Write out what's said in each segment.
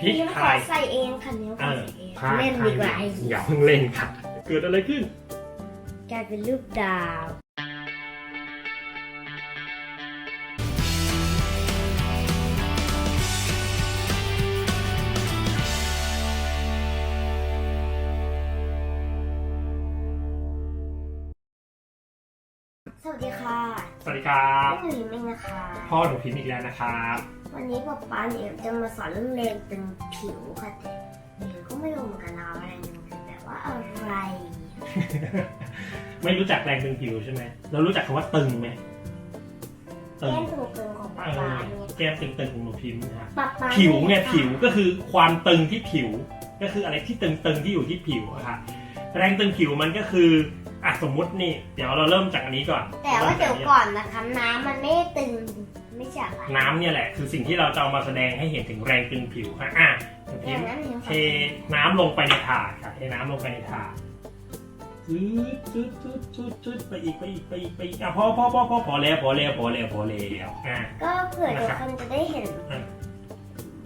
พริกนี่ไทขอยใส่เองค่ะนิ้วขเอออใส่เองพาเล่นดีกว่าอย่าเพิ่งเล่นค่ะ เกิดอะไรขึ้น กลายเป็นรูปดาว วัสดีค่ะ สวัสดีครับหนูยิ้มเองนะคะ พ่อหนูพิมพ์อีกแล้วนะครับ วันนี้ป๊าป๊าเนี่ยจะมาสอนเรื่องแรงตึงผิวค่ะแต่หนูก็ไม่รู้เหมือนกันนะว่าแรงตึงผิวแปลว่าอะไร ไม่รู้จักแรงตึงผิวใช่ไหมเรารู้จักคำว่าตึงไหมตึแก้งมตึงๆของป๊าเอป๊าอเนี่ยแก้มตึงๆของหนูพิมพ์นะครับป๊าป๊าผิวเนี่ยค่ะผิวก็คือความตึงที่ผิว ก็คืออะไรที่ตึงๆที่อยู่ที่ผิวอะค่ะแรงตึงผิวมันก็คือ อะสมมุตินี่ เดี๋ยวเราเริ่มจากอันนี้ก่อนแต่ว่าเดี๋ยวก่อนนะคะน้ำมันไม่ได้ตึงไม่ใช่อะไรน้ำเนี่ยแหละ คือสิ่งที่เราจะเอามาแสดงให้เห็นถึงแรงตึงผิวค่ะอะหนูอพิย่ามงพ์นั้นหนูเทน้ำลงไปในถาดค่ะเทน้ำลงไปในถาดจืดจืดจืดจืดจืดไปอีกไปอีกไปอีกไปอีกอะพอพอพอพอพอแล้วพอแล้วพอแล้วพอแล้วอะก็เผื่อทุกคนจะได้เห็นอืม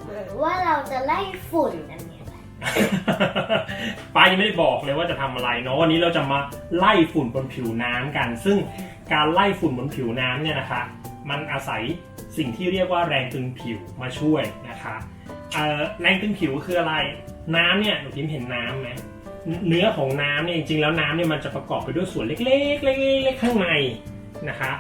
เหมือนว่าเราจะไล่ฝุ่นกันเนี่ยค่ะ ป้ายังไม่ได้บอกเลยว่าจะทำอะไรเนาะวันนี้เราจะมาไล่ฝุ่นบนผิวน้ำกัน ซึ่งการไล่ฝุ่นบนผิวน้ำเนี่ยนะคะ มันอาศัยสิ่งที่เรียกว่าแรงตึงผิวมาช่วยนะคะแรงตึงผิวคืออะไร น้ำเนี่ยหนูพิมพ์เห็นน้ำไหมเนื้อของน้ำเนี่ยจริงๆแล้วน้ำเนี่ยมันจะประกอบไปด้วยส่วนเล็กๆเล็กๆข้างในนะคะ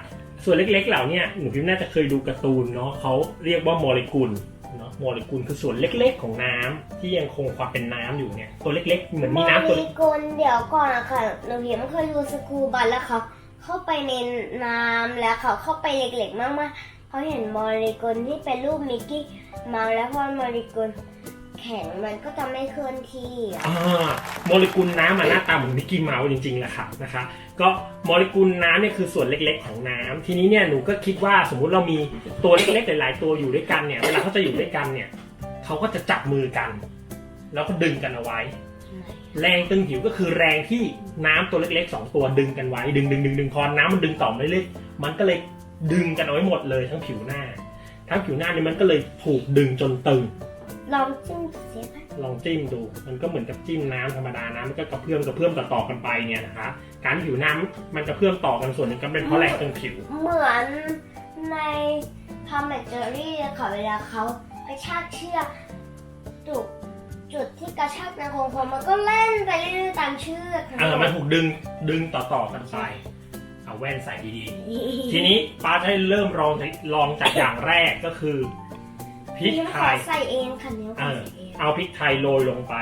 ส่วนเล็กๆเหล่านี้หนูพิมพ์น่าจะเคยดูการ์ตูนเนาะเขาเรียกว่าโมเลกุล เนาะโมเลกุลคือส่วนเล็กๆของน้ำที่ยังคงความเป็นน้ำอยู่เนี่ยตัวเล็กๆเหมือนมีน้ำตัวโมเลกุลเดี๋ยวก่อนอะค่ะหนูเห็นเคยดูสกูบันแล้วเขาเข้าไปในน้ำแล้วเขาเข้าไปเล็กๆมากๆเขาเห็นโมเลกุลที่เป็นรูปมิกกี้เมาส์แล้วพอโมเลกุล แข็งมันก็จะไม่เคลื่อนที่อะอ่าโมเลกุลน้ำมันหน้าตาเหมือนมิกกี้เมาส์จริงๆแหละค่ะนะคะ ก็โมเลกุลน้ำเนี่ยคือส่วนเล็กๆของน้ำทีนี้เนี่ยหนูก็คิดว่าสมมุติเรามีตัวเล็กๆหลายๆตัวอยู่ด้วยกันเนี่ยเวลาเขาจะอยู่ด้วยกันเนี่ยเขาก็จะจับมือกัน แล้วก็ดึงกันเอาไว้ แรงตึงผิวก็คือแรงที่น้ำตัวเล็กๆสองตัวดึงกันไว้ดึงดึงดึงดึงพอน้ำมันดึงต่อไปเรื่อยๆมันก็เลยดึงกันเอาไว้หมดเลยทั้งผิวหน้า ทั้งผิวหน้าเนี่ยมันก็เลยถูกดึงจนตึง ลองจิ้มเสียค่ะลองจิ้มดู มันก็เหมือนกับจิ้มน้ำธรรมดานะมันก็กระเพื่อมกระเพื่อมต่อๆกันไปเนี่ยนะคะ การที่ผิวน้ำมันกระเพื่อมต่อกันส่วนหนึ่งก็เป็นเพราะแรงตึงผิว เหมือนในทอมแอนเจอรี่ค่ะเวลาเขากระชากเชือกจุดจุดที่กระชากในโค้งๆมันก็เล่นไปเรื่อยๆตามเชือกเออมันถูกดึงดึงต่อๆกันไป เอาแว่นใส่ดีๆ ทีนี้ป้าให้เริ่มลองลองจากอย่างแรกก็คือ พริกนี่ไทขอยใส่เองค่ะนิ้วขเอออใส่เอง เอาพริกไทยโรยลงไป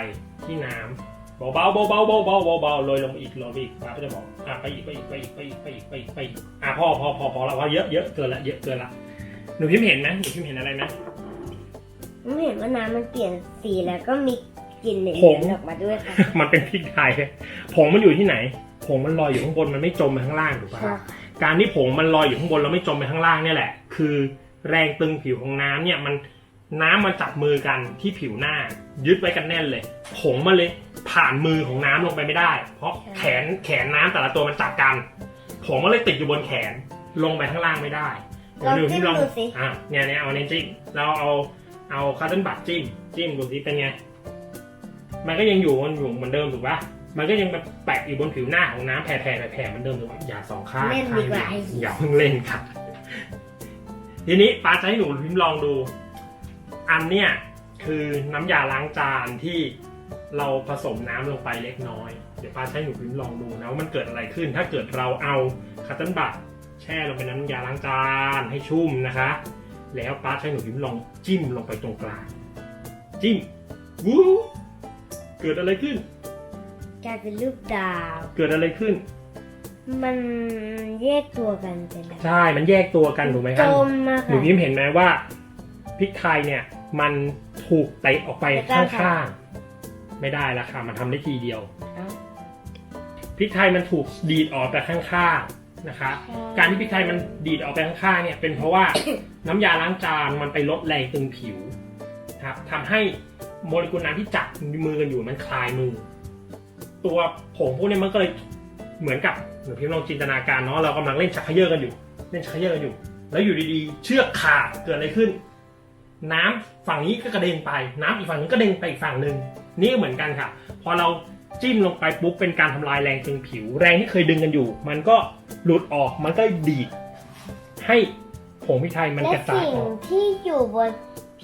ที่น้ำเบาๆเบาๆเบาๆเบาๆเบาๆโรยลงไปอีกโรยไปอีกป้าก็จะบอกอะไปอีกไปอีกไปอีกไปอีกไปอีกไปอีกไปอีกอะพอพอพอพอแล้วว่าเยอะเยอะเกินละเยอะเกินละหนูพิมพ์เห็นไหมหนูพิมพ์เห็นอะไรไหมผมเห็นว่าน้ำมันเปลี่ยนสีแล้วก็มีกลิ่นเหม็นผงๆออกมาด้วยค่ะ มันเป็นพริกไทยผงมันอยู่ที่ไหนผงมันลอยอยู่ข้างบนมันไม่จมไปข้างล่างถูกปะค่ะการที่ผงมันลอยอยู่ข้างบนแล้วไม่จมไปข้างล่างเนี่ยแหละ คือ แรงตึงผิวของน้ำเนี่ยมัน น้ำมันจับมือกันที่ผิวหน้า ยึดไว้กันแน่นเลยผงมันเลยผ่านมือของน้ำลงไปไม่ได้ เพราะแขนแขนน้ำแต่ละตัวมันจับกันผงมันเลยติดอยู่บนแขนลงไปข้างล่างไม่ได้ลองเดี๋ยวจิ้มพี่ลองดูสิอะเนี่ยเนี่ยเอาเน้นจิ้มเราเอาเอาคาร์ตันบัตจิ้มจิ้มดูสิเป็นไง มันก็ยังอยู่มันอยู่เหมือนเดิมถูกปะมันก็ยังแบบแปะอยู่บนผิวหน้าของน้ำแผ่ๆแผ่ๆเหมือนเดิมถูกปะอย่าสองข้างเล่นดีกว่าข้งเดียวอย่าเพิ่งเล่นค่ะ ทีนี้ป้าจะให้หนูพิมพ์ลองดู อันเนี้ยคือน้ำยาล้างจานที่เราผสมน้ำลงไปเล็กน้อย เดี๋ยวป้าจะให้หนูพิมพ์ลองดูนะว่ามันเกิดอะไรขึ้น ถ้าเกิดเราเอาคัตเติลบัตแช่ลงไปในน้ำยาล้างจานให้ชุ่มนะคะ แล้วป้าจะให้หนูพิมพ์ลองจิ้มลงไปตรงกลางจิ้มวู้เกิดอะไรขึ้น กลายเป็นรูปดาว เกิดอะไรขึ้น มันแยกตัวกันเป็นแบบใช่ มันแยกตัวกันถูกไหมคจรับมมากหนูค่ะยิ้มเห็นไหมว่าพริกไทยเนี่ย มันถูกเตะออกไปไม่ได้ค่ะ ข้างๆ ไม่ได้ละค่ะ มันทำได้ทีเดียว เอ้าพริกไทยมันถูกดีดออกไปข้างๆนะคะ การที่พริกไทยมันดีดออกไปข้างๆเนี่ยเป็นเพราะว่า น้ำยาล้างจานมันไปลดแรงตึงผิวนะครับทำให้โมเลกุลน้ำที่จับมือกันอยู่มันคลายมือ ตัวผงพวกนี้มันก็เลยเหมือนกับเหมือนพี่ลองจินตนาการเนาะเรากำลังเล่นชักเขย่อกันอยู่ เล่นชักเขย่อกันอยู่ แล้วอยู่ดีๆ เชือกขาดเกิดอะไรขึ้น น้ำฝั่งนี้ก็กระเด็นไป น้ำอีกฝั่งนึงก็เด้งไปอีกฝั่งหนึ่งนี่ก็เหมือนกันค่ะ พอเราจิ้มลงไปปุ๊บเป็นการทำลายแรงตึงผิว แรงที่เคยดึงกันอยู่ มันก็หลุดออกมันก็ดีดให้ผงพริกไทยมันและกระจายสิ่งออกที่อยู่บน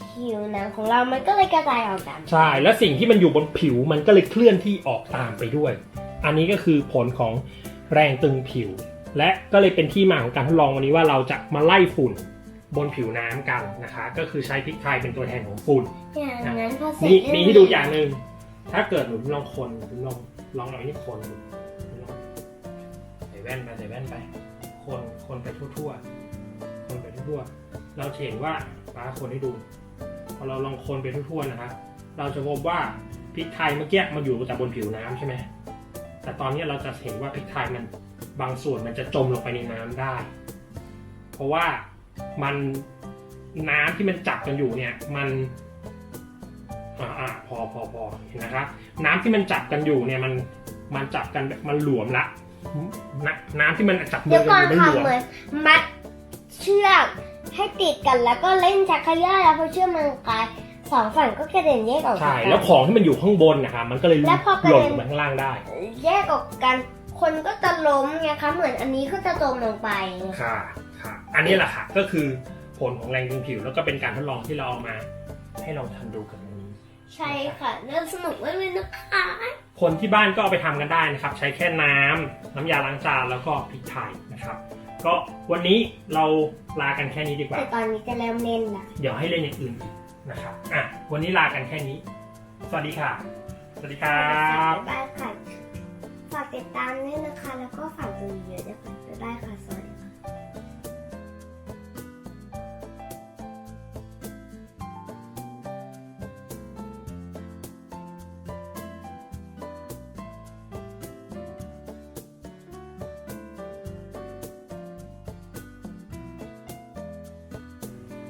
ผิวหนังของเรามันก็เลยกระจายออกตามใช่ แล้วสิ่งที่มันอยู่บนผิวมันก็เลยเคลื่อนที่ออกตามไปด้วย อันนี้ก็คือผลของแรงตึงผิว และก็เลยเป็นที่มาของการทดลองวันนี้ว่าเราจะมาไล่ฝุ่น บนผิวน้ำกันนะคะ ก็คือใช้พริกไทยเป็นตัวแทนของฝุ่น อย่างนั้นพอเสร็จนี่เรื่มีงให้ดูอย่างหนึ่งถ้าเกิดหนูลองคนหนูลองลองเอาอันนี้คนดูหนูลองใส่แว่นไปใส่แว่นไป คนคนไปทั่วๆ คนไปทั่วๆ เราจะเห็นว่าป้าคนให้ดู พอเราลองคนไปทั่วๆนะครับเราจะพบว่าพริกไทยเมื่อกี้มันอยู่แต่บนผิวน้ำใช่ไหมแต่ตอนนี้เราจะเห็นว่าพริกไทยมันบางส่วนมันจะจมลงไปในน้ำได้ เพราะว่า มันน้ำที่มันจับกันอยู่เนี่ยมันอ่าอ่าพอพอพอเห็นนะครับ น้ำที่มันจับกันอยู่เนี่ยมันมันจับกันแบบมันหลวมละนน้ำที่มันจับมืเดี๋ยอวกัก่อนอยู่มันค่ะหลวมเหมือนมัดเชือกให้ติดกันแล้วก็เล่นชักเขย่าแล้วพอเชือกมันกลายสองฝั่งก็กระเด็นแยกออกจากใช่กันแล้วของที่มันอยู่ข้างบนนะครับมันก็เลยแล้วพอกระหล่นเด็นลงไปข้างล่างได้ แยกออกกัน คนก็จะล้มไงคะเหมือนอันนี้ก็จะจมลงไปค่ะค่ะ อันนี้แหละค่ะก็คือผลของแรงดึงผิว แล้วก็เป็นการทดลองที่เราเอามา ให้ลองทำดูกันวันนี้ ใช่ค่ะน่าสนุกมากเลยนะคะ คนที่บ้านก็เอาไปทำกันได้นะครับ ใช้แค่น้ำน้ำยาล้างจานแล้วก็พริกไทยนะครับ ก็วันนี้เราลากันแค่นี้ดีกว่า แต่ตอนนี้จะเริ่มเล่นละ เดี๋ยวให้เล่นอย่างอื่นอีกนะครับอะวันนี้ลากันแค่นี้ สวัสดีค่ะ สวัสดีครับ บ๊ายบายค่ะ ฝากติดตามด้วยนะคะ แล้วก็ฝากดูเยอะๆด้วยค่ะบ๊ายบายค่ะสวัสดี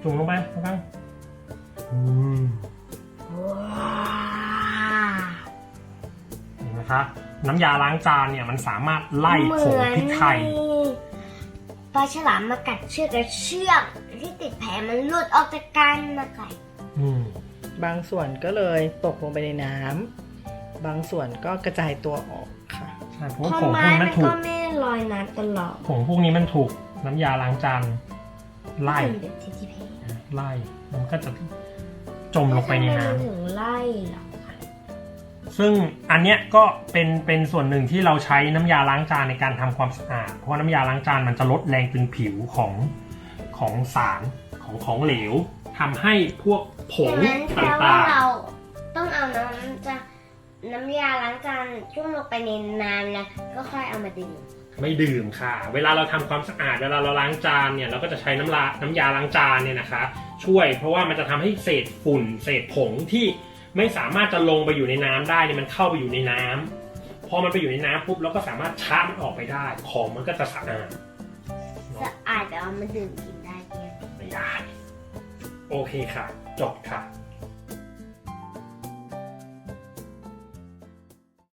จุ่มลงไปลงไปอืมว้าเห็นไหมครับน้ำยาล้างจานเนี่ยมันสามารถไล่ผงพริกไทย ปลาฉลามมากัดเชือกและเชือกที่ติดแผลมันหลุดออกจากกันมาไก่อืมบางส่วนก็เลยตกลงไปในน้ำบางส่วนก็กระจายตัวออกค่ะ ใช่เพราะเพว่าราะผงพวไม้กนี้มัมันนถูก็กไม่ลอยน้ำตลอดผงพวกนี้มันถูกน้ำยาล้างจานไล่เป็นแบบที่ที่แพ้ ไล่มันก็จะจมลงไปในน้ำทำมมัถึงไล่เหรอซึ่งอันเนี้ยก็เป็นเป็นส่วนหนึ่งที่เราใช้น้ำยาล้างจานในการทำความสะอาด เพราะว่าน้ำยาล้างจานมันจะลดแรงตึงผิวของของสารของของเหลวทำให้พวกผงอย่างนั้นแปตลว่า่างเราต้องเอาน้ำจะน้ำยาล้างจานจุ่มลงไปในน้ำแล้วก็ค่อยเอามาดื่มๆ ไม่ดื่มค่ะ เวลาเราทำความสะอาดเวลาเราล้างจานเนี่ยเราก็จะใช้น้ำลาน้ำยาล้างจานเนี่ยนะคะ ช่วยเพราะว่ามันจะทำให้เศษฝุ่น เศษผงที่ไม่สามารถจะลงไปอยู่ในน้ำได้เนี่ยมันเข้าไปอยู่ในน้ำพอมันไปอยู่ในน้ำปุ๊บเราก็สามารถชาร์จมันออกไปได้ ของมันก็จะสะอาดสะอาดแต่เอามาดื่มกินได้เนี่ยไม่ได้ โอเคค่ะ จบค่ะ